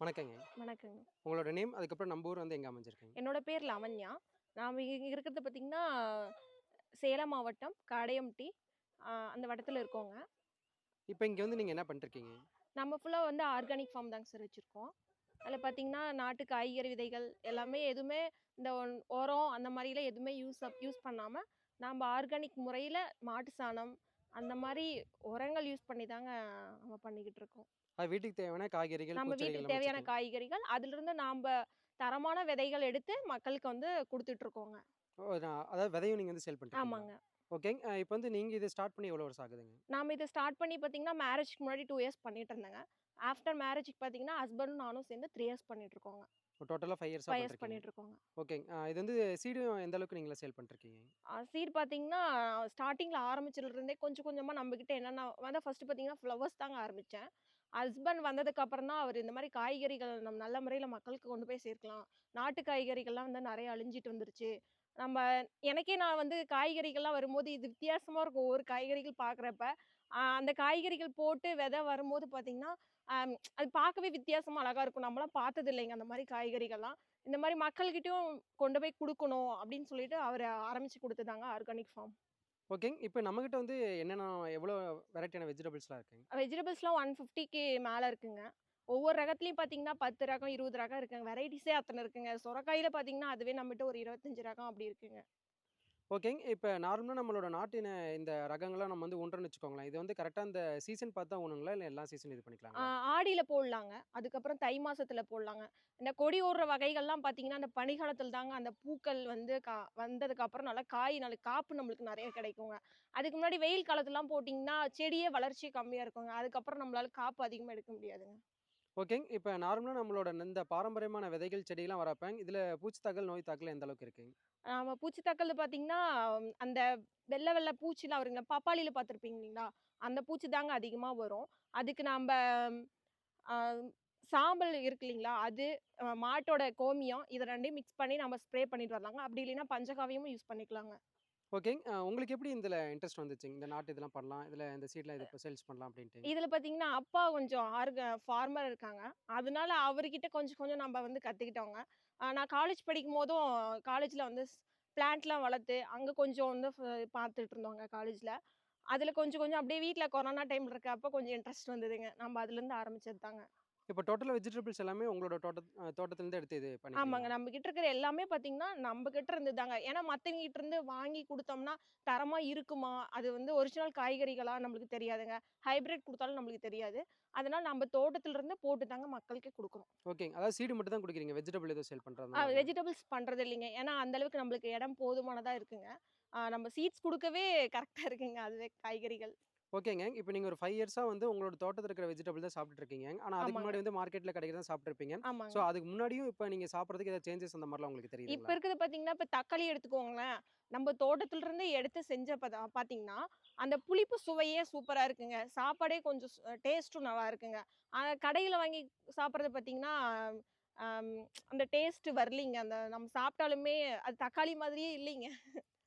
வணக்கங்க. வணக்கங்க. உங்களோட நேம் அதுக்கப்புறம் நம்ம ஊர் வந்து எங்கே அமைஞ்சிருக்கீங்க? என்னோட பேர் லாவண்யா. நாம் இங்கே இருக்கிறது பார்த்திங்கன்னா சேலம் மாவட்டம் காடையம்டி ஆஹ் அந்த வட்டத்தில் இருக்கோங்க. இப்போ இங்கே வந்து நீங்கள் என்ன பண்ணிருக்கீங்க நம்ம ஃபுல்லாக வந்து ஆர்கானிக் ஃபார்ம் தாங்க சார் வச்சுருக்கோம். அதில் பார்த்திங்கன்னா நாட்டு காய்கறி விதைகள் எல்லாமே எதுவுமே இந்த உரம் அந்த மாதிரிலாம் எதுவுமே யூஸ் அப் யூஸ் பண்ணாமல் நம்ம ஆர்கானிக் முறையில் மாட்டு சாணம் அந்த மாதிரி உரங்கள் யூஸ் பண்ணி தாங்க நம்ம பண்ணிக்கிட்டு இருக்கோம். அது வீட்டுக்கு தேவையான காய்கறிகள் நம்ம வீட்டுக்கு தேவையான. காய்கறிகள் அதிலிருந்து நாம் தரமான விதைகள் எடுத்து மக்களுக்கு வந்து கொடுத்துட்ருக்கோங்க அதாவது விதையும் நீங்கள் வந்து சேல் பண்ணுறீங்க ஆமாங்க. ஓகேங்க இப்போ வந்து நீங்கள் இதை ஸ்டார்ட் பண்ணி எவ்வளோ வருஷம் ஆகுதுங்க? நாம் இதை ஸ்டார்ட் பண்ணி பார்த்தீங்கன்னா மேரேஜ்க்கு முன்னாடி டூ இயர்ஸ் பண்ணிட்டு இருந்தேங்க. ஆஃப்டர் மேரேஜ்க்கு பார்த்தீங்கன்னா ஹஸ்பண்டும் நானும் சேர்ந்து த்ரீ இயர்ஸ் பண்ணிட்டு இருக்கோங்க. டோட்டலாக ஃபைவ் இயர்ஸாக ஃபைவ் இயர்ஸ் பண்ணிட்டு இருக்கோங்க ஓகேங்க. இது வந்து சீடும் எந்த அளவுக்கு நீங்களே சேல் பண்ணிருக்கீங்க சீட் பார்த்தீங்கன்னா ஸ்டார்டிங்கில் ஆரம்பிச்சதுலேருந்தே கொஞ்சம் கொஞ்சமாக நம்மக்கிட்ட என்னென்ன வந்து ஃபர்ஸ்ட் பார்த்தீங்கன்னா ஃப்ளவர்ஸ் தாங்க ஆரம்பித்தேன் ஹஸ்பண்ட் வந்ததுக்கு அப்புறம் தான் அவர் இந்த மாதிரி காய்கறிகள் நம்ம நல்ல முறையில் மக்களுக்கு கொண்டு போய் சேர்க்கலாம். நாட்டு காய்கறிகள்லாம் வந்து நிறைய அழிஞ்சிட்டு வந்துருச்சு. நம்ம எனக்கே நான் வந்து காய்கறிகள்லாம் வரும்போது இது வித்தியாசமாக இருக்கும். ஒவ்வொரு காய்கறிகள் பார்க்குறப்ப அந்த காய்கறிகள் போட்டு விதை வரும்போது பார்த்தீங்கன்னா அது பார்க்கவே வித்தியாசமாக அழகாக இருக்கும். நம்மளாம் பார்த்தது இல்லைங்க. அந்த மாதிரி காய்கறிகள்லாம். இந்த மாதிரி மக்கள்கிட்டயும் கொண்டு போய் கொடுக்கணும் அப்படின்னு சொல்லிட்டு அவர் ஆரம்பிச்சு கொடுத்ததாங்க ஆர்கானிக் ஃபார்ம். ஓகேங்க. இப்போ நம்மகிட்ட வந்து என்னென்ன எவ்வளோ வெரைட்டியான வெஜிடபிள்ஸ்லாம் இருக்குங்க? வெஜிடபிள்ஸ்லாம் ஒன் ஃபிஃப்டிக்கு மேலே இருக்குங்க. ஒவ்வொரு ரகத்துலையும் பார்த்தீங்கன்னா பத்து ரகம் இருபது ரகம் இருக்குங்க. வெரைட்டிஸே அத்தனை இருக்குங்க. சுரக்காயில் பார்த்தீங்கன்னா அதுவே நம்மகிட்ட ஒரு இருபத்தஞ்சு ரகம் அப்படி இருக்குங்க. ஓகேங்க. இப்போ நார்மலாக நம்மளோட நாட்டின இந்த ரகங்கள்லாம் நம்ம வந்து ஒன்றுன்னு வச்சுக்கோங்களேன். இது வந்து கரெக்டாக இந்த சீசன் பார்த்தா ஒன்றுங்களா இல்லை எல்லா சீசன் இது பண்ணிக்கலாம் ஆடியில் போடலாங்க. அதுக்கப்புறம் தை மாதத்தில் போடலாங்க. இந்த கொடி ஓடுற வகைகள்லாம் பார்த்தீங்கன்னா அந்த பனிக்காலத்தில் தாங்க அந்த பூக்கள் வந்து கா வந்ததுக்கப்புறம் நல்லா காய் நல்ல காப்பு நம்மளுக்கு நிறைய கிடைக்குங்க. அதுக்கு முன்னாடி வெயில் காலத்துலாம் போட்டிங்கன்னா செடியே வளர்ச்சி கம்மியாக இருக்குங்க. அதுக்கப்புறம் நம்மளால காப்பு அதிகமாக எடுக்க முடியாதுங்க. ஓகேங்க. இப்போ நார்மலாக நம்மளோட இந்த பாரம்பரியமான விதைகள் செடியெல்லாம் வரப்பேன் இதில் பூச்சி தாக்கல் நோய் தாக்கல் எந்த அளவுக்கு இருக்குங்க? நம்ம பூச்சி தாக்கல் பார்த்தீங்கன்னா அந்த வெள்ளை வெள்ளை பூச்சிலாம் வருங்க பப்பாளியில் பார்த்துருப்பீங்க இல்லைங்களா? அந்த பூச்சி தாங்க அதிகமாக வரும். அதுக்கு நாம் சாம்பல் இருக்கு இல்லைங்களா? அது மாட்டோட கோமியம் இதை ரெண்டையும் மிக்ஸ் பண்ணி நம்ம ஸ்ப்ரே பண்ணிட்டு வரலாங்க. அப்படி இல்லைன்னா பஞ்சகாவியமும் யூஸ் பண்ணிக்கலாங்க. ஓகேங்க உங்களுக்கு எப்படி இதில் இன்ட்ரெஸ்ட் வந்துச்சுங்க இந்த நாட்டு இதெல்லாம் பண்ணலாம். இதில் இந்த சீட்லாம் இது சேல்ஸ் பண்ணலாம் அப்படின்ட்டு. இதில் பார்த்தீங்கன்னா அப்பா கொஞ்சம் ஆர்க ஃபார்மர் இருக்காங்க. அதனால அவர்கிட்ட கொஞ்சம் கொஞ்சம் நம்ம வந்து கற்றுக்கிட்டோங்க நான் காலேஜ் படிக்கும் போதும் காலேஜில் வந்து பிளான்ட்லாம் வளர்த்து அங்கே கொஞ்சம் வந்து பார்த்துட்டு இருந்தோங்க காலேஜில். அதில் கொஞ்சம் கொஞ்சம் அப்படியே வீட்டில் கொரோனா டைம் இருக்கப்போ கொஞ்சம் இன்ட்ரெஸ்ட் வந்ததுங்க. நம்ம அதுலேருந்து ஆரம்பிச்சது தாங்க இப்போ டோட்டலாக வெஜிடபிள்ஸ் எல்லாமே உங்களோட தோட்ட தோட்டத்துலேருந்து எடுத்து இது பண்ணி ஆமாங்க. நம்ம கிட்ட இருக்கிற எல்லாமே பார்த்தீங்கன்னா நம்ம கிட்ட இருந்து தாங்க ஏன்னா மற்றவங்க கிட்ட இருந்து வாங்கி கொடுத்தோம்னா தரமா இருக்குமா? அது வந்து ஒரிஜினல் காய்கறிகளா? நம்மளுக்கு தெரியாதுங்க. ஹைபிரிட் கொடுத்தாலும் நம்மளுக்கு தெரியாது. அதனால நம்ம தோட்டத்துல இருந்து போட்டு தாங்க மக்களுக்கு கொடுக்குறோம் ஓகேங்க. அதாவது சீடு மட்டும் தான் கொடுக்குறீங்க வெஜிடபிள் எதுவும் சேல் பண்ணுறாங்க வெஜிடபிள்ஸ் பண்றது இல்லைங்க ஏன்னா அந்த அளவுக்கு நம்மளுக்கு இடம் போதுமானதா இருக்குங்க. நம்ம சீட்ஸ் கொடுக்கவே கரெக்டா இருக்குங்க. அதுவே காய்கறிகள். ஓகேங்க. இப்போ நீங்கள் ஒரு ஃபைவ் இயர்ஸாக வந்து உங்களோட தோட்டத்தில் இருக்கிற வெஜிடபிள் தான் சாப்பிட்டு இருக்கீங்க. ஆனால் அதுக்கு. முன்னாடி வந்து மார்க்கெட்டில் கிடைக்கிறதா சாப்பிட்ருப்பீங்க ஸோ அதுக்கு முன்னாடியும் இப்போ நீங்கள் சாப்பிட்றதுக்கு ஏதாவது சேஞ்சஸ் அந்த மாதிரிலாம் உங்களுக்கு இப்ப தெரியுதுங்களா? இருக்குது பாத்தீங்கன்னா இப்ப தக்காளி எடுத்துக்கோங்களேன். நம்ம தோட்டத்துல இருந்து எடுத்து செஞ்ச பாத்தீங்கன்னா அந்த புளிப்பு சுவையே சூப்பரா இருக்குங்க. சாப்பாடே கொஞ்சம் டேஸ்ட்டும் நல்லா இருக்குங்க. கடையில வாங்கி சாப்பிட்றது பாத்தீங்கன்னா ஆம், அந்த டேஸ்ட் வரலிங்க. அந்த நம்ம சாப்பிட்டாலுமே அது தக்காளி மாதிரியே இல்லைங்க.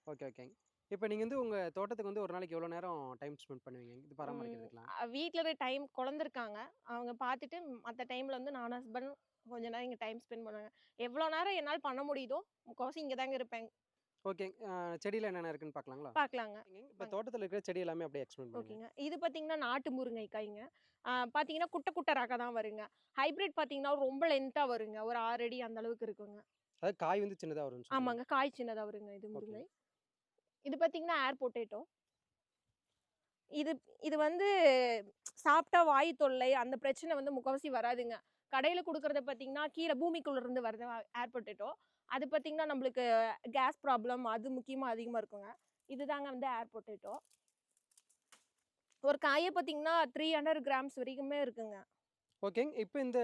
ஓகே ஓகேங்க. இப்போ நீங்கள் வந்து உங்கள் தோட்டத்துக்கு வந்து ஒரு நாளைக்கு எவ்வளோ நேரம் டைம் ஸ்பெண்ட் பண்ணுவீங்க? இது பராமரிக்கிறதுக்குலாம் இருக்க டைம் குழந்தை இருக்காங்க அவங்க பார்த்துட்டு மற்ற டைம்ல வந்து நான் ஹஸ்பண்ட் கொஞ்ச நேரம் இங்கே டைம் ஸ்பெண்ட் பண்ணுவாங்க. எவ்வளோ நேரம் என்னால் பண்ண முடியுதோ முக்கால்வாசி இங்கே தாங்க இருப்பேன். ஓகே. செடியில் என்னென்ன இருக்குன்னு பார்க்கலாங்களா பார்க்கலாங்க இப்போ தோட்டத்தில் இருக்கிற செடி எல்லாமே அப்படியே எக்ஸ்பிளைன் ஓகேங்க. இது பார்த்தீங்கன்னா நாட்டு முருங்கைக்காய்ங்க. ஆஹ் பார்த்தீங்கன்னா குட்டை குட்டை ரக தான் வருங்க. ஹைபிரிட் பார்த்தீங்கன்னா ரொம்ப லென்த்தாக வருங்க. ஒரு ஆறு அடி அந்த அளவுக்கு இருக்குங்க. அதாவது காய் வந்து சின்னதாக சொல்லுங்க. ஆமாங்க. காய் சின்னதாக வருங்க இது முருங்கை. இது பார்த்தீங்கன்னா ஏர் பொட்டேட்டோ இது இது வந்து சாப்பிட்டா வாய் தொல்லை அந்த பிரச்சனை வந்து முக்கவாசி வராதுங்க. கடையில் கொடுக்குறத பார்த்தீங்கன்னா கீழே பூமிக்குள்ள இருந்து வருது ஏர் பொட்டேட்டோ அது பார்த்தீங்கன்னா நம்மளுக்கு கேஸ் ப்ராப்ளம் அது முக்கியமாக அதிகமாக இருக்குங்க. இதுதாங்க வந்து ஏர் பொட்டேட்டோ ஒரு காயை பார்த்தீங்கன்னா த்ரீ ஹண்ட்ரட் கிராம்ஸ் வரைக்குமே இருக்குங்க. ஓகேங்க. இப்போ இந்த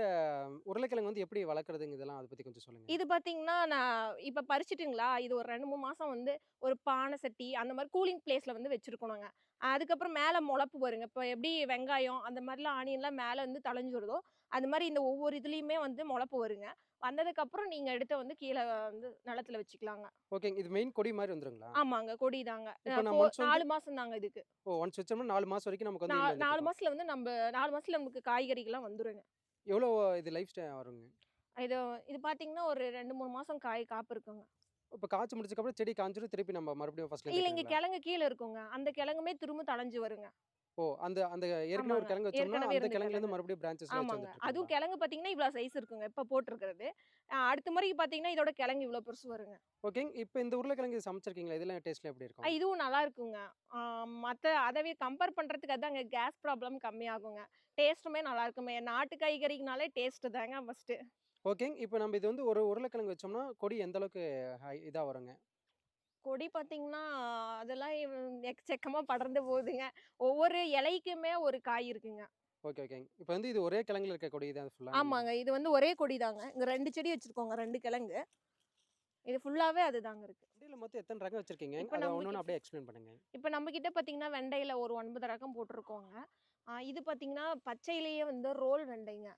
உருளைக்கிழங்கு வந்து எப்படி வளர்க்குறதுங்க? இதெல்லாம் அதை பற்றி கொஞ்சம் சொல்லுங்கள் இது பார்த்தீங்கன்னா நான் இப்போ பறிச்சிட்டுங்களா? இது ஒரு ரெண்டு மூணு மாதம் வந்து ஒரு பானை சட்டி அந்த மாதிரி கூலிங் பிளேஸில் வந்து வச்சுருக்கணுங்க அதுக்கப்புறம் மேலே முளப்பு வருங்க இப்போ எப்படி வெங்காயம் அந்த மாதிரிலாம் ஆனியன்லாம் மேலே வந்து தளைஞ்சு வருதோ அந்த மாதிரி இந்த ஒவ்வொரு இதுலேயுமே வந்து முளப்பு வருங்க. வந்ததுக்கப்புறம் நீங்கள் எடுத்து வந்து கீழே வந்து நிலத்துல வச்சுக்கலாங்க ஓகேங்க இது மெயின் கொடி மாதிரி வந்துருங்களா ஆமாங்க கொடி தாங்க நாலு மாதம் தாங்க இதுக்கு ஓ ஒன்ஸ் வச்சோம்னா நாலு மாதம் வரைக்கும் நமக்கு வந்து நாலு. மாசத்துல வந்து நம்ம நாலு மாசத்துல நமக்கு காய்கறிகள்லாம் வந்துருங்க எவ்வளோ இது லைஃப் ஸ்டை வருங்க? இது இது பார்த்தீங்கன்னா, ஒரு 2, 3 மாசம் காய் காப்பு இருக்குங்க. இப்ப காய்ச்சு முடிச்சதுக்கப்புறம் செடி காய்ஞ்சிரும் திருப்பி நம்ம மறுபடியும் ஃபர்ஸ்ட்லேருந்து இல்ல இங்க வைக்கணுங்களா? கிழங்கு கீழ இருக்குங்க. அந்த கிழங்குமே திரும்ப தழைஞ்சு வருங்க. ஓ! அந்த அந்த ஏற்கனவே ஒரு. கிழங்கு வச்சோம்னா, அந்த இருந்த கிழங்குலேருந்து கிழங்கு. மறுபடியும் பிரான்ச்சஸ்லாம் வச்சு ஆமாங்க. அதுவும்? கிழங்கு பார்த்தீங்கன்னா, இவ்வளோ சைஸ் இருக்குங்க. இப்ப போட்டிருக்கிறது. அடுத்த முறைக்கு பார்த்தீங்கன்னா, இதோட கிழங்கு இவ்வளோ பெருசு வருங்க. ஓகேங்க. இப்ப இந்த உருளைக்கிழங்கு சமைச்சிருக்கீங்களா? இதெல்லாம் டேஸ்ட்லாம் எப்படி இருக்கும்? இதுவும் நல்லா இருக்குங்க. மத்த அதவே கம்பேர் பண்றதுக்கு அதாங்க கேஸ் ப்ராப்ளம் கம்மியாகுங்க. டேஸ்ட்டுமே நல்லா இருக்குமே. நாட்டு காய்கறினாலே டேஸ்ட்டு தாங்க ஃபர்ஸ்ட்டு. ஓகேங்க. இப்ப நம்ம இது வந்து ஒரு உருளைக்கிழங்கு வச்சோம்னா, கொடி எந்த அளவுக்கு ஹை இதா வருங்க? கொடி பார்த்தீங்கன்னா, அதெல்லாம் இவ் எக்கச்சக்கமா படர்ந்து போகுதுங்க. ஒவ்வொரு இலைக்குமே ஒரு காய் இருக்குங்க. ஓகே, ஓகேங்க. இப்ப வந்து இது ஒரே கிழங்குல இருக்க கொடி தான் ஃபுல்லா? ஆமாங்க. இது வந்து ஒரே கொடி தாங்க. இங்க 2 செடி வச்சிருக்கோங்க. 2 கிழங்கு. இது ஃபுல்லாவே அதுதாங்க இருக்கு. வெண்டையில மொத்தம் எத்தன ரகம் வச்சிருக்கீங்க? இப்ப அத நம்ம கிட்ட அப்படியே எக்ஸ்பிளைன் பண்ணுங்க. இப்ப நம்ம கிட்ட பார்த்தீங்கன்னா, வெண்டையில ஒரு 9 ரகம் போட்டிருக்கோங்க. இது பார்த்தீங்கன்னா, பச்சையிலேயே வந்து ரோல் வெண்டைங்க.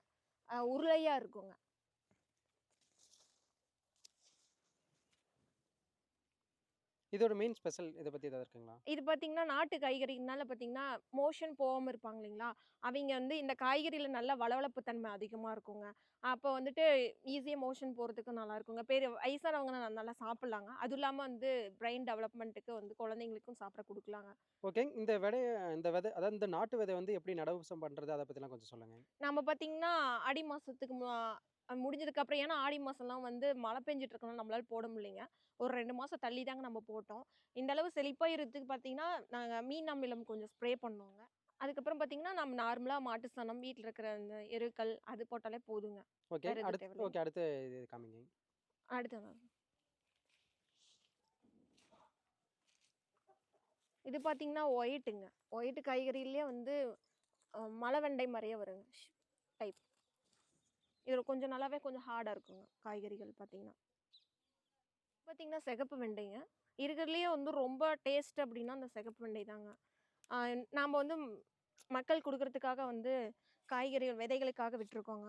அ உருளையா இருக்குங்க. இதோட மெயின் ஸ்பெஷல் இத பத்தி ஏதாவது இருக்குங்களா? இது பார்த்தீங்கன்னா, நாட்டு காய்கறினால பார்த்தீங்கன்னா, மோஷன் போகாம இருப்பாங்க இல்லைங்களா? அவைங்க வந்து இந்த காய்கறில நல்ல வளவளப்பு தன்மை அதிகமா இருக்குங்க. அப்போ வந்துட்டு ஈஸியா மோஷன் போறதுக்கு நல்லா இருக்குங்க. பெரிய வயசானவங்க நல்லா சாப்பிடலாங்க. அதுவும் இல்லாம வந்து பிரெயின் டெவலப்மென்ட்டுக்கு வந்து குழந்தைங்களுக்கும் சாப்பிட குடுக்கலாங்க. ஓகேங்க. இந்த விதைய இந்த விதை அதாவது இந்த நாட்டு விதை வந்து எப்படி நடவுசம் பண்றது? அத பத்திலாம் கொஞ்சம் சொல்லுங்க. நம்ம பார்த்தீங்கன்னா, ஆடி மாசத்துக்கு மு அ முடிஞ்சதுக்கு அப்புறம் ஏன்னா ஆடி மாசம்லாம் வந்து மழை பெஞ்சுட்டு இருக்கனால நம்மளால போட முடியலைங்க. ஒரு 2 மாசம் தள்ளி தாங்க நம்ம போட்டோம். இந்த அளவு செழிப்பா இருக்கிறதுக்கு பார்த்தீங்கன்னா, நாங்க மீன் அமிலம் கொஞ்சம் ஸ்ப்ரே பண்ணோங்க. அதுக்கப்புறம் பார்த்தீங்கன்னா, நம்ம நார்மலா மாட்டு சாணம், வீட்ல இருக்கிற அந்த எருக்கள் அது போட்டாலே போதுங்க. ஓகே. அடுத்து. ஓகே. அடுத்து இது காமிங்க. அடுத்தது இது பார்த்தீங்கன்னா, ஒயிட்டுங்க. ஒயிட் காய்கறியிலேயே வந்து அ மலவெண்டை மாரியே வருங்க. டைப். இதில் கொஞ்சம் நல்லாவே கொஞ்சம் ஹார்டாக இருக்குங்க. காய்கறிகள் பார்த்திங்கன்னா பார்த்திங்கன்னா சிகப்பு வெண்டைங்க. இருக்கிறதுலையே வந்து ரொம்ப டேஸ்ட் அப்படின்னா, அந்த சிகப்பு வெண்டை தாங்க. நாம் வந்து மக்கள் கொடுக்குறதுக்காக வந்து காய்கறிகள் விதைகளுக்காக விட்டுருக்கோங்க.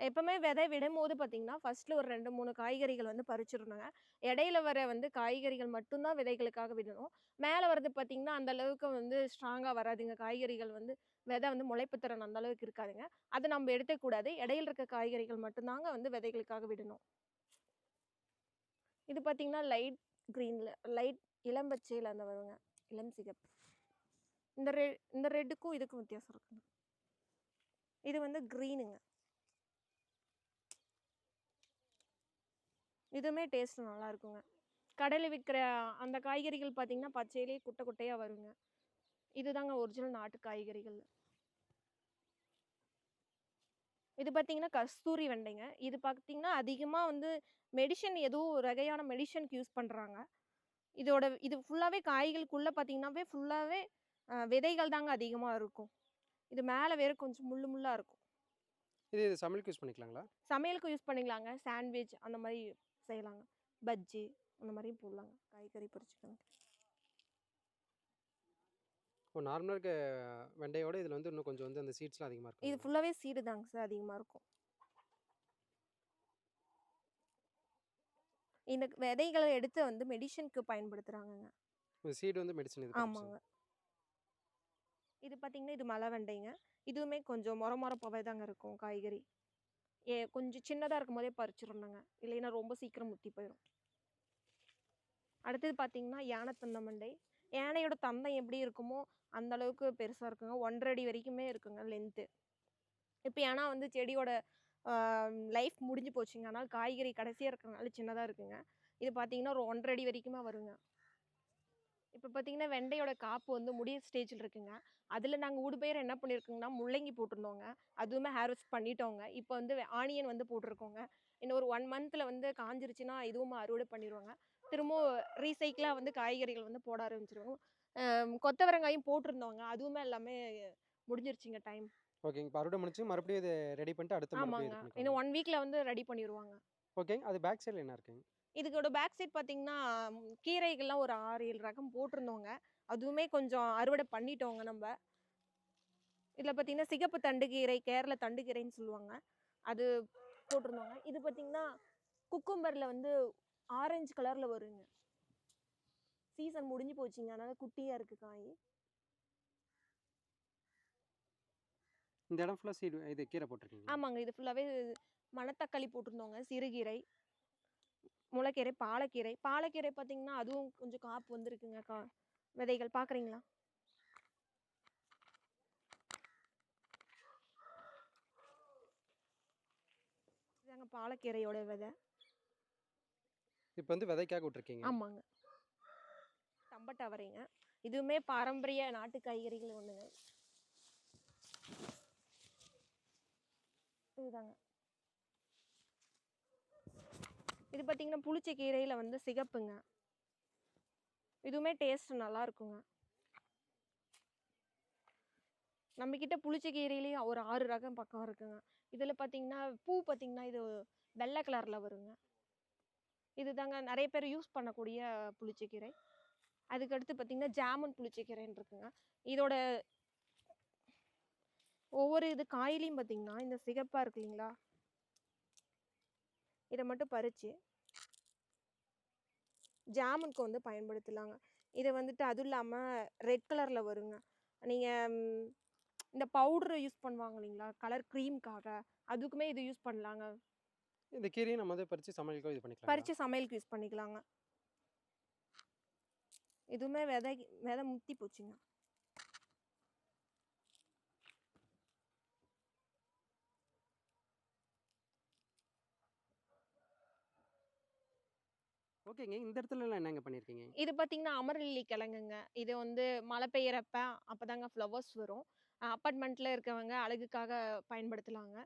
எப்போவுமே விதை விடும்போது பார்த்திங்கன்னா ஃபஸ்ட்டில் ஒரு 2, 3 காய்கறிகள் வந்து பறிச்சிடணுங்க இடையில வர வந்து காய்கறிகள் மட்டும்தான் விதைகளுக்காக விடணும். மேலே வரது பார்த்தீங்கன்னா, அந்த அளவுக்கு வந்து ஸ்ட்ராங்காக வராதுங்க. காய்கறிகள் வந்து விதை வந்து முளைப்பு திறன் அந்த அளவுக்கு இருக்காதுங்க. அதை நம்ம எடுத்துக்கூடாது இடையில இருக்க காய்கறிகள் மட்டும்தாங்க வந்து விதைகளுக்காக விடணும். இது பார்த்தீங்கன்னா, லைட் க்ரீனில் லைட் இளம்பச்சையில் அந்த வருங்க. இளம் சிகப்பு. இந்த ரெ இந்த ரெட்டுக்கும் இதுக்கும் வித்தியாசம் இருக்குங்க. இது வந்து க்ரீனுங்க இதுவுமே டேஸ்ட் நல்லா இருக்குங்க. கடையில் விற்கிற அந்த காய்கறிகள் பார்த்தீங்கன்னா, பச்சையிலேயே குட்டை குட்டையாக வருங்க. இதுதாங்க ஒரிஜினல் நாட்டு காய்கறிகள். இது பார்த்தீங்கன்னா, கஸ்தூரி வெண்டைங்க. இது பார்த்தீங்கன்னா, அதிகமா வந்து மெடிசின் ஏதோ ஒரு வகையான மெடிசினுக்கு யூஸ் பண்றாங்க. இதோட இது ஃபுல்லாவே காய்களுக்குள்ள பார்த்தீங்கன்னாவே ஃபுல்லாவே அ விதைகள் தாங்க அதிகமா இருக்கும். இது மேல வேற கொஞ்சம் முள்ளு முள்ளா இருக்கும். இது இது சமையலுக்கு யூஸ் பண்ணிக்கலாங்களா? சமையலுக்கு யூஸ் பண்ணிக்கலாங்க. சாண்ட்விச் அந்த மாரி செய்யலாங்க. பஜ்ஜி அந்த மாரியும் போடலாங்க. காய்கறி பொரிச்சுக்கங்க. ஓ! நார்மலா இருக்க வெண்டையோட இதுல வந்து இன்னும் கொஞ்சம் வந்து அந்த சீட்ஸ்லாம் அதிகமா இது இருக்குங்களா? ஃபுல்லாவே சீடு தாங்க சார் அதிகமா இருக்கும். இந்த விதைகள எடுத்து வந்து மெடிசினுக்கு பயன்படுத்துறாங்கங்க. இந்த சீடு வந்து மெடிசின் யூஸ் ஆமாங்க. இது பார்த்தீங்கன்னா, இது மலை வெண்டைங்க. இதுவுமே கொஞ்சம் மொர மொரப்பாவே தாங்க இருக்கும் காய்கறி. ஏ கொஞ்சம் சின்னதா இருக்கும்போதே பறிச்சிரணுங்க. இல்லைன்னா ரொம்ப சீக்கிரம் முத்தி போயிரும். அடுத்தது பார்த்தீங்கன்னா, யானை தந்தமண்டை. யானையோட தந்தம் எப்படி இருக்குமோ, அந்த அளவுக்கு பெருசாக இருக்குங்க. 1 1/2 அடி வரைக்குமே இருக்குங்க லென்த்து. இப்போ ஏன்னா வந்து செடியோட லைஃப் முடிஞ்சு போச்சுங்க. ஆனால் காய்கறி கடைசியாக இருக்கிறனால சின்னதாக இருக்குங்க. இது பார்த்தீங்கன்னா, ஒரு 1 1/2 அடி வரைக்குமே வருங்க. இப்போ பார்த்தீங்கன்னா, வெண்டையோட காப்பு வந்து முடிய ஸ்டேஜில் இருக்குங்க. அதில் நாங்கள் ஊடுபயிரா என்ன பண்ணியிருக்கோங்கன்னா, முள்ளங்கி போட்டிருந்தோங்க. அதுவுமே ஹேர்வெஸ்ட் பண்ணிட்டோங்க. இப்போ வந்து ஆனியன் வந்து போட்டிருக்கோங்க. இன்னும் ஒரு ஒன் மந்தில் வந்து காஞ்சிருச்சுன்னா இதுவும் அறுவடை பண்ணிருவோங்க. திரும்பவும் ரீசைக்கிளா வந்து காய்கறிகள் வந்து போட ஆரம்பிச்சுருவோம். கொத்தவரங்காயும் போட்டிருந்தோங்க. அதுவுமே எல்லாமே முடிஞ்சிருச்சுங்க டைம். ஓகேங்க. இப்ப அறுவடை முடிச்சு மறுபடியும் இத ரெடி பண்ணிட்டு அடுத்து ஆமாங்க. இன்னும் 1 வீக்ல வந்து ரெடி பண்ணிருவாங்க. ஓகேங்க. அது பேக் சைடுல என்ன இருக்குங்க? இதுக்கோட பேக் சைட் பார்த்தீங்கன்னா, கீரைகள்லாம் ஒரு 6, 7 ரகம் போட்டிருந்தோங்க. அதுவுமே கொஞ்சம் அறுவடை பண்ணிட்டோங்க நம்ப. இதுல பார்த்தீங்கன்னா, சிகப்பு தண்டுக்கீரை, கேரள தண்டுக்கீரைன்னு சொல்லுவாங்க. அது போட்டிருந்தோங்க. இது பார்த்தீங்கன்னா, குக்கும்பர்ல வந்து ஆரஞ்சு கலர்ல வருங்க. சீசன் முடிஞ்சு போச்சுங்க. அதனால குட்டியா இருக்கு காய். இந்த இடம் ஃபுல்லா சீடு இது கீரை போட்டிருக்கீங்களா? ஆமாங்க. இது ஃபுல்லாவே மணத்தக்காளி போட்டிருந்தோங்க. சிறுகீரை, முளைக்கீரை, பாலக்கீரை. பாலக்கீரை பார்த்தீங்கன்னா, அதுவும் கொஞ்சம் காப்பு வந்திருக்குங்க. கா விதைகள் பார்க்குறீங்களா? இதாங்க பாலக்கீரையோட விதை. இப்போ வந்து விதைக்காக விட்டுருக்கீங்க. ஆமாங்க. தம்பட்ட அவரைங்க. இதுவுமே பாரம்பரிய நாட்டு காய்கறிகள் ஒன்றுங்க இதுதாங்க. இது பார்த்தீங்கன்னா, புளிச்ச கீரையில் வந்து சிகப்புங்க. இதுவுமே டேஸ்ட் நல்லா இருக்குங்க. நம்மக்கிட்ட புளிச்ச கீரையிலையும் ஒரு ஆறு ரகம் பக்கம் இருக்குங்க. இதில் பார்த்தீங்கன்னா, பூ பார்த்தீங்கன்னா, இது வெள்ளை கலரில் வருங்க. இதுதாங்க நிறைய பேர் யூஸ் பண்ணக்கூடிய புளிச்சக்கீரை. அதுக்கடுத்து பார்த்தீங்கன்னா, ஜாமன் புளிச்சக்கீரைன்னு இருக்குங்க. இதோட ஒவ்வொரு இது காயிலையும் பார்த்தீங்கன்னா, இந்த சிகப்பாக இருக்கு இல்லைங்களா? இதை மட்டும் பறித்து ஜாமுனுக்கு வந்து பயன்படுத்தலாங்க. இதை வந்துட்டு அதுவும் இல்லாமல் ரெட் கலரில் வருங்க. நீங்கள் இந்த பவுடர் யூஸ் பண்ணுவாங்க இல்லைங்களா? கலர் க்ரீமுக்காக அதுக்குமே இது யூஸ் பண்ணலாங்க. இந்த கீரையும் நம்ம வந்து பறிச்சு சமையலுக்கும் இது பண்ணிக்கலாங்களா? பறிச்சு சமையலுக்கு யூஸ் பண்ணிக்கலாங்க. இதுவுமே விதை விதை முத்தி போச்சுங்க. ஓகேங்க. இந்த இடத்துலலாம் என்னங்க பண்ணியிருக்கீங்க? இது பார்த்தீங்கன்னா, அமரலில்லி கிழங்குங்க. இது வந்து மழை பெய்யறப்ப அப்பதாங்க ஃப்ளவர்ஸ் வரும். அ அபார்ட்மெண்ட்ல இருக்கவங்க அழகுக்காக பயன்படுத்தலாங்க.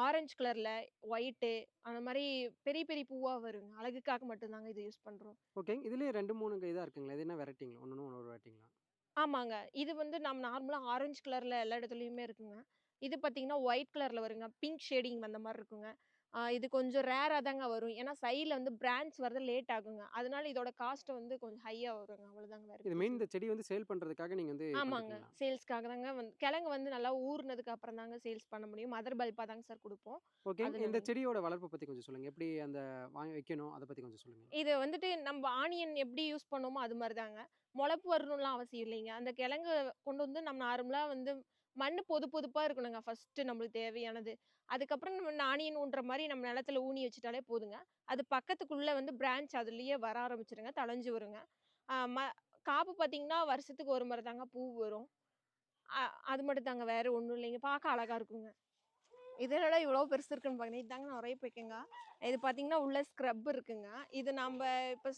ஆரஞ்சு கலர்ல, ஒயிட்டு அந்த மாரி பெரிய பெரிய பூவா வருங்க. அழகுக்காக மட்டும் தாங்க இது யூஸ் பண்றோம். ஓகேங்க. இதுலயே 2, 3 இதா இருக்குங்களா? இது என்ன வெரைட்டிங்களா? ஒண்ணொன்னு ஒரு வெரைட்டிங்களா? ஆமாங்க. இது வந்து நம்ம நார்மலா ஆரஞ்சு கலர்ல எல்லா இடத்துலயுமே இருக்குங்க. இது பார்த்தீங்கன்னா, ஒயிட் கலர்ல வருங்க. பிங்க் ஷேடிங் வந்த மாரி இருக்குங்க. இது கொஞ்சம் ரேரா தாங்க வரும். ஏன்னா சைட்ல வந்து பிரான்ச் வரது லேட் ஆகுங்க. அதனால இதோட காஸ்ட் வந்து கொஞ்சம் ஹையா வருங்க. அவ்வளோதாங்க வேற இது மெயின். இந்த செடி வந்து சேல் பண்றதுக்காக நீங்க வந்து ஆமாங்க. சேல்ஸ்க்காக தாங்க வந்து கிழங்கு வந்து நல்லா ஊறுனதுக்கு அப்புறம் தாங்க சேல்ஸ் பண்ண முடியும். மதர் பல்பா தாங்க சார் குடுப்போம். ஓகேங்க. இந்த. செடியோட வளர்ப்ப பத்தி கொஞ்சம் சொல்லுங்க. எப்படி அந்த வாங்கி வைக்கணும்? அத பத்தி கொஞ்சம் சொல்லுங்க. இது வந்துட்டு நம்ம ஆனியன் எப்படி யூஸ் பண்ணுவோமோ அது மாரி தாங்க. முளைப்பு வரணும்லாம் அவசியம் இல்லைங்க. அந்த கிழங்கு கொண்டு வந்து நம்ம நார்மலா வந்து மண்ணு பொது பொதுப்பா இருக்கணுங்க ஃபர்ஸ்ட்டு நம்மளுக்கு தேவையானது. அதுக்கப்புறம் நம்ம நாணியன் ஊன்ற மாதிரி நம்ம நிலத்துல ஊனி வச்சுட்டாலே போதுங்க. அது பக்கத்துக்குள்ளே வந்து பிரான்ச் அதுலேயே வர ஆரம்பிச்சிருங்க தளைஞ்சு வருங்க. ம காப்பு பார்த்தீங்கன்னா, வருஷத்துக்கு ஒரு முறை தாங்க பூ வரும். அது மட்டும் தாங்க. வேறு ஒன்றும் இல்லைங்க. பார்க்க அழகா இருக்குங்க. இதோட இவ்வளோ பெருசு இருக்குன்னு பாருங்க. இதாங்க நிறைய பேக்கேங்க இது பார்த்தீங்கன்னா, உள்ள ஸ்க்ரப் இருக்குங்க. இது நம்ம இப்போ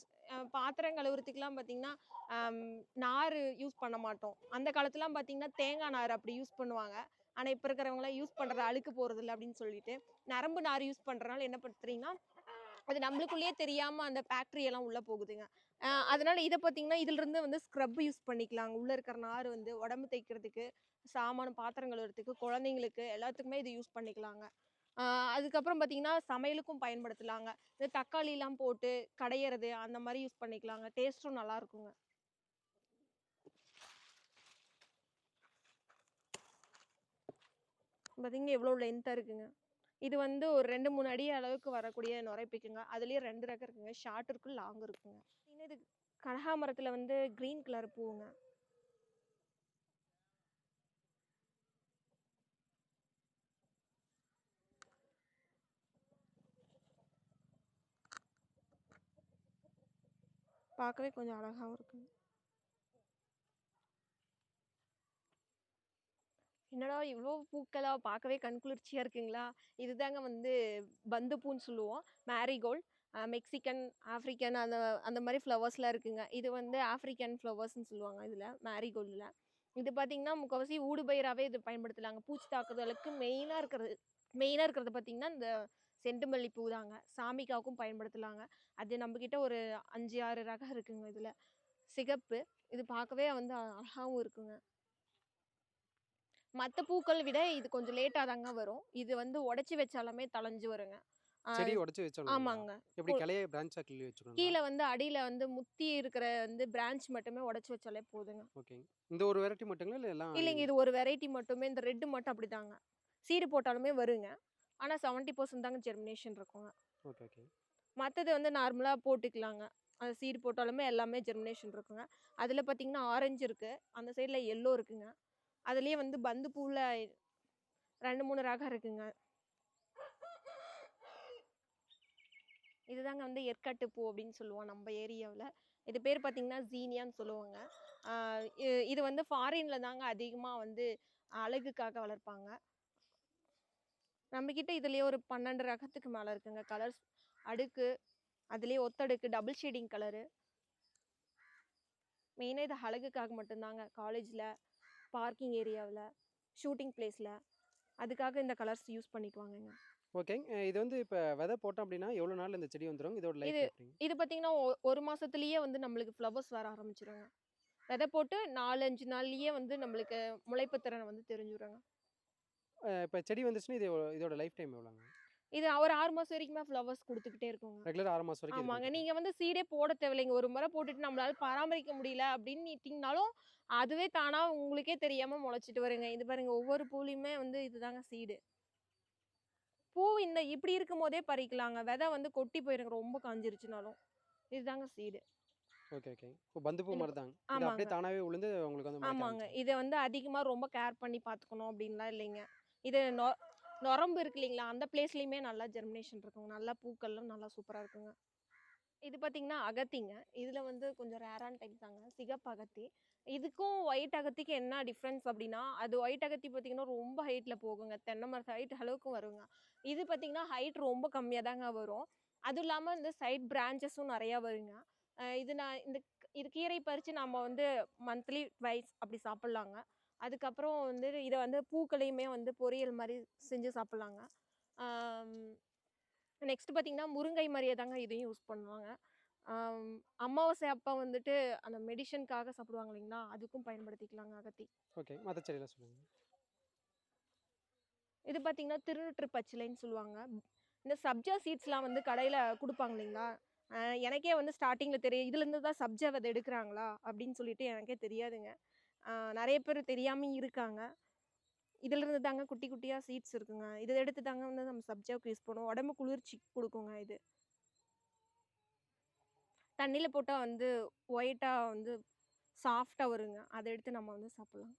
பாத்திரம் கழுவுறதுக்குலாம் பார்த்தீங்கன்னா, நார் யூஸ் பண்ண மாட்டோம். அந்த காலத்துலலாம் பார்த்தீங்கன்னா, தேங்காய் நார் அப்படி யூஸ் பண்ணுவாங்க. ஆனால் இப்போ இருக்கிறவங்களாம் யூஸ் பண்ணுறது அழுக்கு போகிறது இல்லை அப்படின்னு சொல்லிட்டு, நரம்பு நார் யூஸ் பண்ணுறனால என்ன பண்ணுறீங்கன்னா அது நம்மளுக்குள்ளேயே தெரியாமல் அந்த ஃபேக்ட்ரியெல்லாம் உள்ளே போகுதுங்க. அதனால் இதை பார்த்தீங்கன்னா, இதிலிருந்து வந்து ஸ்க்ரப் யூஸ் பண்ணிக்கலாங்க. உள்ளே இருக்கிற நார் வந்து உடம்பு தைக்கிறதுக்கு சாமானம் பாத்திரம் கழுவுறதுக்கு, குழந்தைங்களுக்கு எல்லாத்துக்குமே இது யூஸ் பண்ணிக்கலாங்க. அதுக்கப்புறம் பார்த்தீங்கன்னா, சமையலுக்கும் பயன்படுத்தலாங்க. இந்த தக்காளிலாம் போட்டு கடையிறது அந்த மாதிரி யூஸ் பண்ணிக்கலாங்க. டேஸ்ட்டும் நல்லாயிருக்குங்க பார்த்தீங்க எவ்வளோ லென்த்தாக இருக்குங்க. இது வந்து ஒரு 2, 3 அடி அளவுக்கு வரக்கூடிய நுரைப்பிக்குங்க அதுலேயும் ரெண்டு ரகம் இருக்குங்க. ஷார்ட் இருக்கும் லாங் இருக்குங்க. இது கனகாமரத்தில் வந்து கிரீன் கலர் பூவுங்க. பார்க்கவே கொஞ்சம் அழகாகவும் இருக்குங்க. என்னடா இவ்வளோ பூக்களாக பார்க்கவே கண்குளிர்ச்சியாக இருக்குங்களா? இதுதாங்க வந்து பந்து பூன்னு சொல்லுவோம். மேரிகோல்ட், மெக்சிக்கன் மெக்சிகன், ஆஃப்ரிக்கன் அந்த அந்த மாதிரி ஃப்ளவர்ஸ்லாம் இருக்குங்க. இது வந்து ஆஃப்ரிக்கன் ஃப்ளவர்ஸ்ன்னு சொல்லுவாங்க இதில் மேரிகோல்டில் இது பார்த்திங்கன்னா முக்காவாசி ஊடுபயிராகவே இது பயன்படுத்தலாங்க. பூச்சி தாக்குதலுக்கு மெயினாக இருக்கிறது மெயினாக இருக்கிறது பார்த்திங்கன்னா இந்த செண்டுமல்லி பூ தாங்க. சாமிக்காவுக்கும் பயன்படுத்தலாங்க. அது நம்மக்கிட்ட ஒரு 5, 6 ரகம் இருக்குங்க இதில் சிகப்பு. இது பார்க்கவே வந்து அழகாகவும் இருக்குங்க. மத்த பூக்கள் விட இது கொஞ்சம் லேட்டா தாங்க வரும். இது வந்து உடைச்சு வச்சாலுமே தழைஞ்சு வருங்க. அ செடிய உடைச்சு வச்சோம்ங்களா? ஆமாங்க. எப்படி கிளைய பிரான்ச்சா கிள்ளி வச்சுக்கணுங்களா? கீழ வந்து அடியில வந்து முத்தி இருக்கிற வந்து பிரான்ச் மட்டுமே உடைச்சு வச்சாலே போதுங்க. ஓகேங்க. இந்த ஒரு வெரைட்டி மட்டுங்களா? இல்ல எல்லாம் இல்லைங்க. இது ஒரு வெரைட்டி மட்டுமே. இந்த ரெட் மட்டும் அப்படிதாங்க. சீடு போட்டாலுமே வருங்க. ஆனா 70% தாங்க ஜெர்மினேஷன் இருக்குங்க. Okay, okay. மத்தது வந்து நார்மலா போட்டுக்கலாங்க. அது சீடு போட்டாலுமே எல்லாமே ஜெர்மினேஷன் இருக்குங்க. அதுல பார்த்தீங்கன்னா, ஆரஞ்சு இருக்கு. அந்த சைடுல எல்லோ இருக்குங்க. அதுலேயே வந்து பந்து பூவில் ரெண்டு மூணு ரகம் இருக்குங்க. இதுதாங்க வந்து எற்காட்டு பூ அப்படின்னு சொல்லுவோம் நம்ம ஏரியாவில் இது பேர் பார்த்திங்கன்னா ஜீனியான்னு சொல்லுவாங்க. இது வந்து ஃபாரின்ல தாங்க அதிகமாக வந்து அழகுக்காக வளர்ப்பாங்க. நம்மக்கிட்ட இதுலேயே ஒரு 12 ரகத்துக்கு மேலே இருக்குங்க. கலர்ஸ் அடுக்கு, அதுலேயே ஒத்தடுக்கு, டபுள் ஷேடிங் கலரு. மெயினாக இது அழகுக்காக மட்டும்தாங்க காலேஜில் பார்க்கிங் ஏரியாவுல, ஷூட்டிங் பிளேஸ்ல அதுக்காக இந்த கலர்ஸ் யூஸ் பண்ணிக்குவாங்கங்க. ஓகேங்க. இது வந்து இப்ப விதை போட்டோம் அப்படின்னா, எவ்வளோ நாள்ல இந்த செடி வந்துரும்? இதோட லைஃப் இது? இது பார்த்தீங்கன்னா, ஒ 1 மாசத்துலயே வந்து நம்மளுக்கு ஃப்ளவர்ஸ் வர ஆரம்பிச்சுருங்க. விதை போட்டு 4, 5 நாள்லயே வந்து நம்மளுக்கு முளைப்பு திறன் வந்து தெரிஞ்சுருங்க. அ இப்ப செடி வந்துச்சுன்னா, இது இதோட லைஃப் டைம் எவ்வளோங்க? இது ஒரு 6 மாசம் வரைக்குமே ஃப்ளவர்ஸ் குடுத்துக்கிட்டே இருக்குங்க. ரெகுலரா 6 மாசம் வரைக்கும் ஆமாங்க. நீங்க வந்து சீடே போட தேவையில்லைங்க. ஒரு முறை போட்டுட்டு நம்மளால பராமரிக்க முடியல அப்படின்னிட்டீங்கனாலும், அதுவே தானா உங்களுக்கே தெரியாம முளைச்சிட்டு வருங்க. இது பாருங்க ஒவ்வொரு பூலயுமே வந்து இதுதாங்க சீடு. பூ இந்த இப்படி இருக்கும்போதே பறிக்கலாங்க. விதை வந்து கொட்டி போயிருங்க ரொம்ப காஞ்சிருச்சுனாலும். இதுதாங்க சீடு. Okay, okay. இப்போ பந்து பூ இது மாரி தாங்க. அப்படியே தானாவே விழுந்து உங்களுக்கு வந்து ஆமாங்க. இத வந்து அதிகமா ரொம்ப கேர் பண்ணி பார்த்துக்கணும் அப்படின்லாம் இல்லைங்க. இது நொரம்பு இருக்கு இல்லைங்களா? அந்த பிளேஸ்லயுமே நல்லா ஜெர்மினேஷன் இருக்குங்க. நல்லா பூக்கள்லாம் நல்லா சூப்பராக இருக்குங்க. இது பார்த்தீங்கன்னா, அகத்திங்க. இதில் வந்து கொஞ்சம் ரேரான டைப் தாங்க. சிகப்பு அகத்தி. இதுக்கும் ஒயிட் அகத்திக்கு என்ன டிஃப்ரென்ஸ் அப்படின்னா, அது ஒயிட் அகத்தி பார்த்தீங்கன்னா, ரொம்ப ஹைட்டில் போகுங்க. தென்னை மரத்து ஹைட் அளவுக்கும் வருங்க. இது பார்த்திங்கன்னா ஹைட் ரொம்ப கம்மியாக தாங்க வரும். அதுவும் இல்லாமல் இந்த சைட் பிரான்ச்சஸும் நிறையா வருங்க. இது நான் இந்த இது கீரை பறித்து நம்ம வந்து மந்த்லி ட்வைஸ் அப்படி சாப்பிட்லாங்க அதுக்கப்புறம் வந்து இத வந்து பூக்களையுமே வந்து பொரியல் மாரி செஞ்சு சாப்பிடலாங்க. நெக்ஸ்ட் பார்த்தீங்கன்னா, முருங்கை மாரியே தாங்க இதையும் யூஸ் பண்ணுவாங்க. அமாவாசை அப்ப வந்துட்டு அந்த மெடிஷனுக்காக சாப்பிடுவாங்க இல்லைங்களா? அதுக்கும் பயன்படுத்திக்கலாங்க அகத்தி. ஓகே. இது பார்த்தீங்கன்னா, திருநீற்று பச்சிலைன்னு சொல்லுவாங்க. இந்த சப்ஜா சீட்ஸ்லாம் வந்து கடையில குடுப்பாங்க இல்லைங்களா? எனக்கே வந்து ஸ்டார்ட்டிங்ல தெரியும். இதுலேருந்து தான் சப்ஜா விதை எடுக்குறாங்களா? அப்படின்னு சொல்லிட்டு எனக்கே தெரியாதுங்க. நிறைய பேர் தெரியாமல் இருக்காங்க. இதிலிருந்து தாங்க குட்டி குட்டியாக சீட்ஸ் இருக்குங்க. இதை எடுத்து தாங்க வந்து நம்ம சப்ஜாவுக்கு யூஸ் பண்ணுவோம். உடம்பு குளிர்ச்சி கொடுக்குங்க இது. தண்ணியில் போட்டால் வந்து ஒயிட்டாக வந்து சாஃப்டாக வருங்க. அதை எடுத்து நம்ம வந்து சாப்பிட்லாம்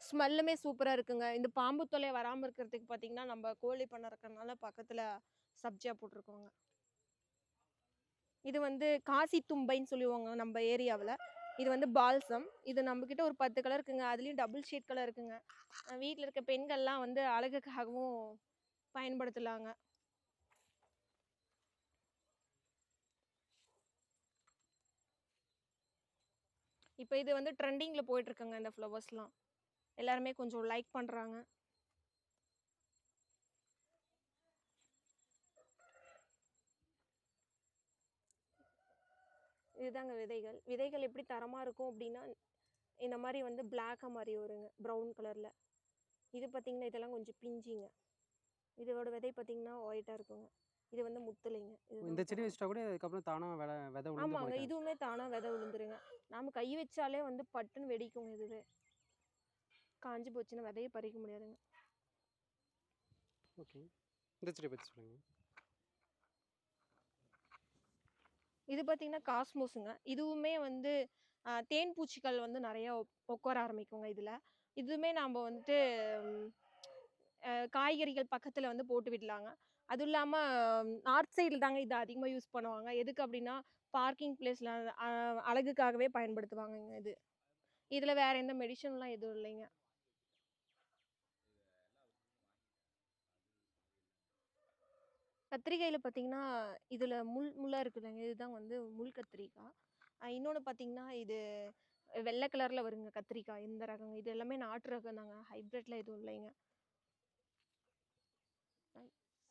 ஸ்மெல்லுமே சூப்பராக இருக்குங்க. இந்த பாம்பு தொலை வராமல் இருக்கிறதுக்கு பார்த்தீங்கன்னா, நம்ம கோழி பண்ணை இருக்கிறதுனால பக்கத்தில் சப்ஜா போட்டிருக்கோங்க இது வந்து காசி தும்பைன்னு சொல்லுவாங்க நம்ம ஏரியாவில் இது வந்து பால்சம். இது நம்மக்கிட்ட ஒரு 10 கலர் இருக்குங்க. அதுலேயும் டபுள் ஷேட் கலர் இருக்குங்க. வீட்டில் இருக்க பெண்கள்லாம் வந்து அழகுக்காகவும் பயன்படுத்தலாங்க. இப்போ இது வந்து ட்ரெண்டிங்கில் போயிட்டுருக்குங்க இந்த ஃப்ளவர்ஸ்லாம். எல்லாருமே கொஞ்சம் லைக் பண்ணுறாங்க இதுதாங்க விதைகள். விதைகள் எப்படி தரமா இருக்கும் அப்படின்னா, இந்த மாரி வந்து பிளாக்கா மாறி வருங்க. ப்ரவுன் கலர்ல. இது பார்த்தீங்கன்னா, இதெல்லாம் கொஞ்சம் பிஞ்சுங்க. இதோட விதை பார்த்தீங்கன்னா, ஒயிட்டா இருக்குங்க. இது வந்து முத்துலைங்க. இந்த செடி. வச்சுட்டா கூட அதுக்கப்புறம் தானா வெத விதை ஆமாங்க. இதுவுமே தானா விதை விழுந்துருங்க. நாம கை வச்சாலே வந்து பட்டுன்னு வெடிக்குங்க இதுவே. காஞ்சு போச்சுன்னா விதைய பறிக்க முடியாதுங்க. ஓகே. இந்த செடிய பத்தி சொல்லுங்க. இது பார்த்தீங்கன்னா, காஸ்மோஸுங்க. இதுவுமே வந்து தேன் பூச்சிகள் வந்து நிறையா உட்கார ஆரம்பிக்குங்க இதில் இதுவுமே நாம் வந்துட்டு காய்கறிகள் பக்கத்தில் வந்து போட்டு விடலாங்க. அதுவும் இல்லாமல் நார்த் சைடில் தாங்க இதை அதிகமாக யூஸ் பண்ணுவாங்க. எதுக்கு அப்படின்னா, பார்க்கிங் பிளேஸில் அழகுக்காகவே பயன்படுத்துவாங்கங்க இது. இதில் வேறு எந்த மெடிஷன்லாம் எதுவும் இல்லைங்க. கத்திரிக்காயில் பார்த்தீங்கன்னா, இதில் முள் முள்ளாக இருக்குதுங்க. இதுதான் வந்து முள் கத்திரிக்காய் இன்னொன்று பார்த்தீங்கன்னா, இது வெள்ளை கலரில் வருங்க கத்திரிக்காய். இந்த ரகங்க. இது எல்லாமே நாட்டு ரகம் தாங்க. ஹைப்ரிட்ல எதுவும் இல்லைங்க.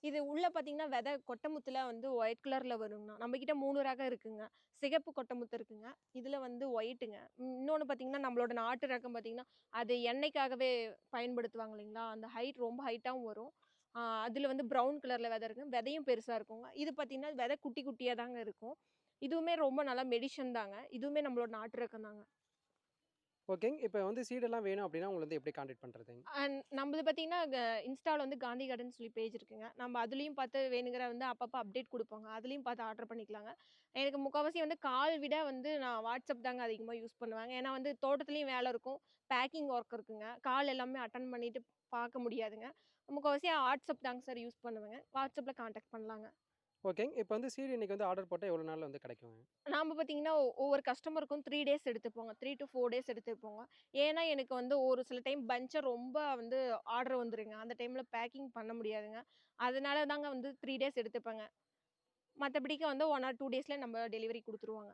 இது உள்ளே பார்த்தீங்கன்னா, விதை கொட்டமுத்துல வந்து ஒயிட் கலரில் வருங்கண்ணா. நம்மக்கிட்ட மூணு ரகம் இருக்குங்க. சிகப்பு கொட்டமுத்து இருக்குங்க. இதில் வந்து ஒயிட்டுங்க. இன்னொன்று பார்த்தீங்கன்னா, நம்மளோட நாட்டு ரகம் பார்த்தீங்கன்னா, அது எண்ணெய்க்காகவே பயன்படுத்துவாங்க இல்லைங்களா? அந்த ஹைட் ரொம்ப ஹைட்டாகவும் வரும். அதுல வந்து ப்ரவுன் கலர்ல விதை இருக்கும். விதையும் பெருசா இருக்குங்க. இது பார்த்தீங்கன்னா, விதை குட்டி குட்டியா தாங்க இருக்கும். இதுவுமே ரொம்ப நல்லா மெடிஷன் தாங்க. இதுவுமே நம்மளோட நாட்டு ரகம் தாங்க. ஓகேங்க. இப்ப வந்து சீடெல்லாம் வேணும் அப்டின்னா உங்கள வந்து எப்படி கான்டாக்ட் பண்றதுங்க? அண்ட் நம்மளது பார்த்தீங்கன்னா, க இன்ஸ்டால வந்து காந்தி கார்டன் சொல்லி பேஜ் இருக்குங்க. நம்ம அதுலயும் பார்த்து வேணுங்கிற வந்து அப்பப்ப அப்டேட் குடுப்பாங்க. அதுலயும் பார்த்து ஆர்டர் பண்ணிக்கலாங்க. எனக்கு முக்காவாசி வந்து கால் விட வந்து நான் WhatsApp தாங்க அதிகமா யூஸ் பண்ணுவேங்க. ஏன்னா வந்து தோட்டத்துலயும் வேல இருக்கும். பேக்கிங் ஒர்க் இருக்குங்க. கால் எல்லாமே அட்டெண்ட் பண்ணிட்டு பார்க்க முடியாதுங்க. முக்காவாசி WhatsApp தாங்க சார் யூஸ் பண்ணுவேங்க. WhatsAppல கான்டாக்ட் பண்ணலாங்க. ஓகேங்க. இப்ப வந்து சீடு இன்னைக்கு வந்து ஆர்டர் போட்டா எவ்வளோ நாள்ல வந்து கிடைக்குங்க? நாம பார்த்தீங்கன்னா, ஒவ்வொரு கஸ்டமருக்கும் 3 டேஸ் எடுத்துப்போங்க. 3-4 டேஸ் எடுத்துப்போங்க. ஏன்னா, எனக்கு வந்து ஒரு சில டைம் பஞ்சா ரொம்ப வந்து ஆர்டர் வந்துருங்க. அந்த டைம்ல பேக்கிங் பண்ண முடியாதுங்க. அதனால தாங்க வந்து 3 டேஸ் எடுத்துப்பேங்க. மத்தபடிக்கு வந்து 1 ஆர் 2 டேஸ்ல நம்ம டெலிவரி குடுத்துருவோங்க.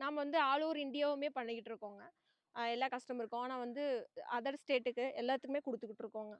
நாம வந்து ஆல் ஓவர் இந்தியாவுமே பண்ணிக்கிட்டு இருக்கோங்க. எல்லா கஸ்டமருக்கும். ஆனா வந்து அதர் ஸ்டேட்டுக்கு எல்லாத்துக்குமே குடுத்துக்கிட்டு இருக்கோங்க.